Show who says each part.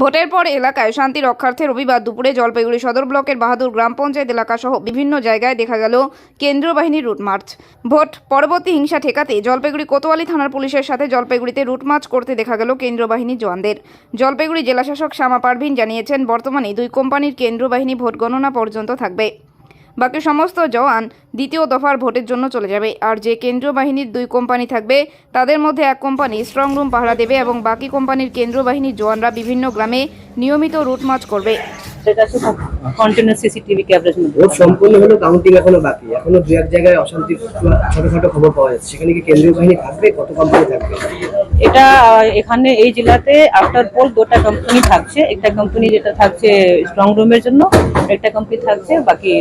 Speaker 1: ভোটের পর এলাকায় শান্তি রক্ষার্থে রবিবার দুপুরে জলপাইগুড়ি সদর ব্লকের বাহাদুর গ্রাম পঞ্চায়েত এলাকা সহ বিভিন্ন জায়গায় দেখা গেল কেন্দ্রীয় বাহিনীর রুট মার্চ। ভোট পরবর্তী হিংসা ঠেকাতে জলপাইগুড়ি কোতোয়ালি থানার পুলিশের সাথে জলপাইগুড়িতে রুট মার্চ করতে দেখা গেল কেন্দ্রীয় বাহিনীর জওয়ানদের। জলপাইগুড়ি জেলাশাসক শ্যামা পারভিন জানিয়েছেন, বর্তমানে দুই কোম্পানির কেন্দ্রীয় বাহিনী ভোট গণনা পর্যন্ত থাকবে। বাকি সমস্ত জওয়ান দ্বিতীয় দফার ভোটের জন্য চলে যাবে। আর যে কেন্দ্রীয় বাহিনীর দুই কোম্পানি থাকবে তাদের মধ্যে এক কোম্পানি স্ট্রং রুম পাহারা দেবে এবং বাকি কোম্পানির কেন্দ্রীয় বাহিনীর জওয়ানরা বিভিন্ন গ্রামে নিয়মিত রুট মার্চ করবে।
Speaker 2: সেটা সিসিটিভি ক্যামেরার
Speaker 3: ভোট সম্পূর্ণ হলো কাউন্টিং এখনও বাকি। এখনও দু এক জায়গায় অশান্তির ছোটখাটো খবর পাওয়া যাচ্ছে। সেখানে কি কেন্দ্রীয় বাহিনী থাকবে? কত কোম্পানি থাকবে?
Speaker 2: এটা এখানে এই জেলাতে আফটার পোল দুটা কোম্পানি থাকছে। একটা কোম্পানি যেটা থাকছে স্ট্রং রুমের জন্য একটা কোম্পানি থাকছে বাকি